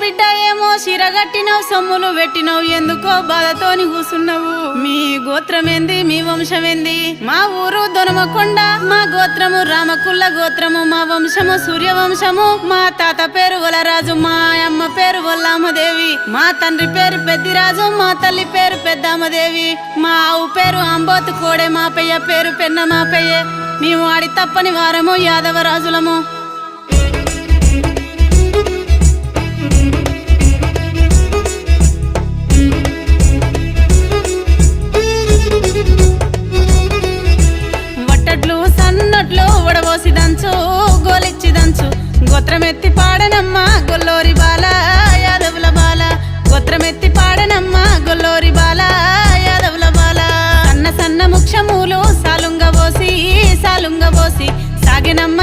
బిడ్డ ఏమో సిరగట్టినవు సొమ్ములు పెట్టినవు ఎందుకో బాధతోని కూసున్నావు. మీ గోత్రం ఏంది మీ వంశం ఏంది మా ఊరు దొనమకొండ మా గోత్రము రామకుల్ల గోత్రము మా వంశము సూర్యవంశము మా తాత పేరు వలరాజు మా అమ్మ పేరు వల్లామదేవి మా తండ్రి పేరు పెద్దిరాజు మా తల్లి పేరు పెద్దమ్మదేవి మా ఆవు పేరు అంబోతు కోడే మా పెయ్య పేరు పెన్న మా పెయ్యే మేము ఆడి తప్పని వారము యాదవ రాజులము. గోత్రమెత్తి పాడనమ్మా గొల్లోరి బాల యాదవుల బాల. గోత్రమెత్తి పాడనమ్మా గొల్లోరి బాల యాదవుల బాల. సన్న సన్న ముక్షములు సాలుంగ పోసి సాలుంగ పోసి సాగినమ్మ